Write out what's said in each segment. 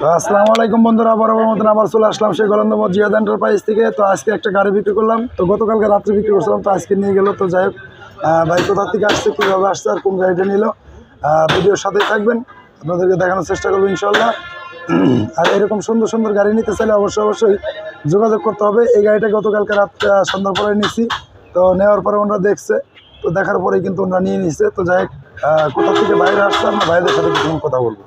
তো আসসালামু আলাইকুম বন্ধুরা বরাবর মতন আবার চলে আসলাম সেই গলন্দমত জিয়াদ এন্টারপ্রাইজ থেকে। তো আজকে একটা গাড়ি বিক্রি করলাম। তো গতকালকে রাত্রে বিক্রি করছিলাম, তো আজকে নিয়ে গেল। তো যাই হোক ভাই কোথা থেকে আসছে, কীভাবে আসছে আর কোন গাড়িটা নিল ভিডিওর সাথেই থাকবেন। আপনাদেরকে দেখানোর চেষ্টা করব ইনশাল্লাহ আর এরকম সুন্দর সুন্দর গাড়ি নিতে চাইলে অবশ্যই অবশ্যই যোগাযোগ করতে হবে। এই গাড়িটা গতকালকে রাত সন্ধ্যার পরে নিছি। তো নেওয়ার পরে ওনারা দেখছে, তো দেখার পরেই কিন্তু ওনারা নিয়ে নিচ্ছে তো যাই হোক কোথা থেকে বাইরে আসছে আমরা ভাইদের সাথে কিছু কথা বলব।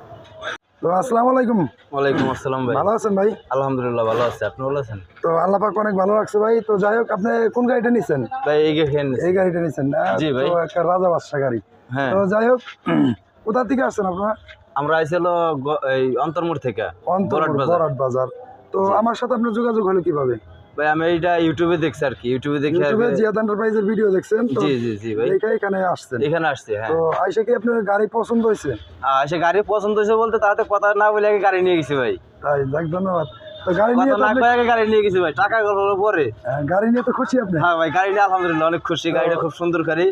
তো আসসালামু আলাইকুম। ওয়ালাইকুম আসসালাম ভাই। ভালো আছেন ভাই? আলহামদুলিল্লাহ ভালো আছে। আপনি ভালো আছেন? তো আল্লাহ পাক অনেক ভালো লাগছে ভাই। তো যাই হোক আপনি কোন গাড়িটা নিছেন? ভাই এই গাড়িটা এই গাড়িটা নিছেন জি ভাই। তো একটা রাজা বাদশা গাড়ি। হ্যাঁ। তো যাই হোক কোথা থেকে আসছেন আপনারা? আমরা আইছিল এই অন্তর্মোড় থেকে অন্তর বরাট বাজার। বরাট বাজার। তো আমার সাথে আপনার যোগাযোগ হলো কীভাবে? ভাই আমি এইটা ইউটিউবে দেখছি আর কি। ইউটিউবে দেখে ইউটিউবে জিয়াদ এন্টারপ্রাইজের ভিডিও দেখছেন তো জি জি জি ভাই। এখানে আসছেন। এখানে আসছে হ্যাঁ। তো আইসা কি আপনার গাড়ি পছন্দ হয়েছে? আহ, সে গাড়ি পছন্দ হয়েছে বলতে তাতে কথা না বলে আগে গাড়ি নিয়ে গেছি ভাই। তাই যাক ধন্যবাদ। তো গাড়ি নিয়ে না কয়ে আগে গাড়ি নিয়ে গেছি ভাই টাকা পরে। গাড়ি নিয়ে তো খুশি আপনি? হ্যাঁ ভাই গাড়ি নিয়ে আলহামদুলিল্লাহ অনেক খুশি গাড়িটা খুব সুন্দর গাড়ি।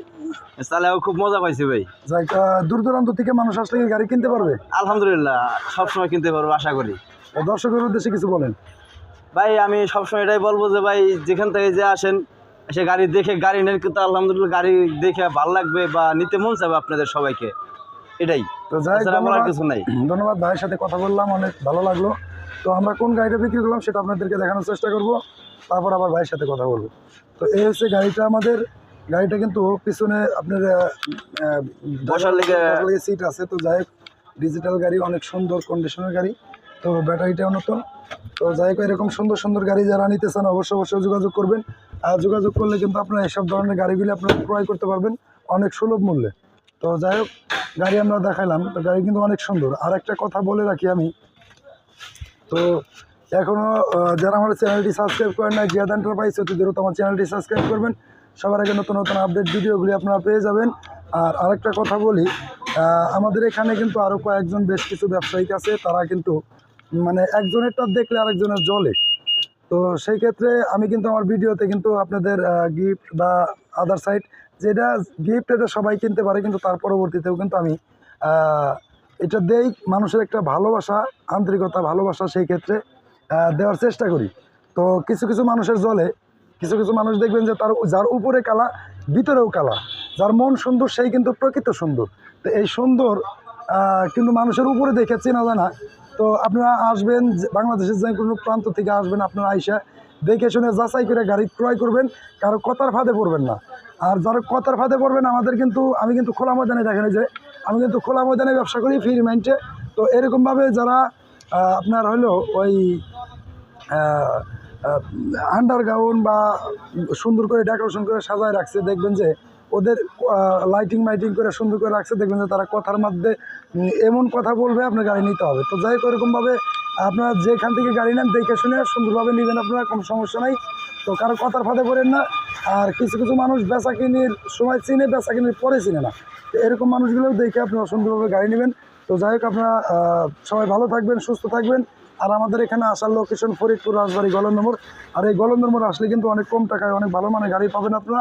চালাও খুব মজা পাইছি ভাই। যাই দূর দূরান্ত থেকে মানুষ আসলে গাড়ি কিনতে পারবে? আলহামদুলিল্লাহ সবসময় কিনতে পারব আশা করি। দর্শকের উদ্দেশ্যে কিছু বলেন। ভাই আমি সবসময় এটাই বলব যে ভাই যেখান থেকে যে আসেন সে গাড়ি দেখে গাড়ি নেন কিন্তু আলহামদুলিল্লাহ গাড়ি দেখে ভালো লাগবে বা নিতে মন চাবে আপনাদের সবাইকে। এটাই। তো যাই বলার কিছু নাই। ধন্যবাদ ভাইয়ের সাথে কথা বললাম অনেক ভালো লাগল। তো আমরা কোন গাড়িটা বিক্রি করলাম সেটা আপনাদেরকে দেখানোর চেষ্টা করব। তারপর আবার ভাইয়ের সাথে কথা বলব। তো এই হচ্ছে গাড়িটা আমাদের। গাড়িটা কিন্তু পিছনে আপনার বসার লেগে- সিট আছে। তো যাই ডিজিটাল গাড়ি অনেক সুন্দর কন্ডিশনের গাড়ি। তো ব্যাটারিটাও নতুন। তো যাই হোক, এরকম সুন্দর সুন্দর গাড়ি যারা নিতে চান অবশ্যই অবশ্যই যোগাযোগ করবেন। আর যোগাযোগ করলে কিন্তু আপনারা এসব ধরনের গাড়িগুলি আপনারা ক্রয় করতে পারবেন অনেক সুলভ মূল্যে। তো যাই হোক, গাড়ি আমরা দেখাইলাম। তো গাড়ি কিন্তু অনেক সুন্দর। আর একটা কথা বলে রাখি আমি। তো এখনও যারা আমার চ্যানেলটি সাবস্ক্রাইব করেন না জিয়াদ এন্টারপ্রাইজ অতি দ্রুত আমার চ্যানেলটি সাবস্ক্রাইব করবেন। সবার আগে নতুন নতুন আপডেট ভিডিওগুলি আপনারা পেয়ে যাবেন। আর আরেকটা কথা বলি আমাদের এখানে কিন্তু আরও কয়েকজন বেশ কিছু ব্যবসায়িক আছে, তারা কিন্তু মানে একজনেরটা দেখলে আরেকজনের জলে। তো সেই ক্ষেত্রে আমি কিন্তু আমার ভিডিওতে কিন্তু আপনাদের গিফট বা আদার সাইড যেটা গিফট এটা সবাই কিনতে পারে, কিন্তু তার পরবর্তীতেও কিন্তু আমি এটা দেই মানুষের একটা ভালোবাসা, আন্তরিকতা, ভালোবাসা সেই ক্ষেত্রে দেওয়ার চেষ্টা করি। তো কিছু কিছু মানুষের জলে, কিছু কিছু মানুষ দেখবেন যে তার, যার উপরে কালা, ভিতরেও কালা। যার মন সুন্দর, সেই কিন্তু প্রকৃত সুন্দর। তো এই সুন্দর কিন্তু মানুষের উপরে দেখে চেনা যায় না। তো আপনারা আসবেন বাংলাদেশের যে কোনো প্রান্ত থেকে আসবেন, আপনারা আইসা দেখে শুনে যাচাই করে গাড়ি ক্রয় করবেন, কারও কথার ফাঁদে পড়বেন না। আর যারা কথার ফাঁদে পড়বেন, আমাদের কিন্তু, আমি কিন্তু খোলা ময়দানে দেখেন যে, আমি কিন্তু খোলা ময়দানে ব্যবসা করি, ফ্রি মাইন্ডে। তো এরকমভাবে যারা আপনার হলো ওই আন্ডারগ্রাউন্ড বা সুন্দর করে ডেকোরেশন করে সাজায় রাখছে, দেখবেন যে ওদের লাইটিং মাইটিং করে সুন্দর করে রাখছে, দেখবেন যে তারা কথার মধ্যে এমন কথা বলবে, আপনার গাড়ি নিতে হবে। তো যাই হোক এরকমভাবে আপনারা যেখান থেকে গাড়ি নেন, দেখে শুনে সুন্দরভাবে নেবেন আপনারা, কোনো সমস্যা নাই। তো কারও কথার ফাঁদে পড়েন না। আর কিছু কিছু মানুষ বেচা কিনির সময় চিনে, বেচা কিনির পরে চিনে না। এরকম মানুষগুলোও দেখে আপনারা সুন্দরভাবে গাড়ি নেবেন। তো যাই হোক, আপনারা সবাই ভালো থাকবেন, সুস্থ থাকবেন। আর আমাদের এখানে আসার লোকেশন ফরিদপুর রাজবাড়ি গলন্দমোড়। আর এই গলন্দমোড় আসলে কিন্তু অনেক কম টাকায়, অনেক ভালো মানের গাড়ি পাবেন আপনারা।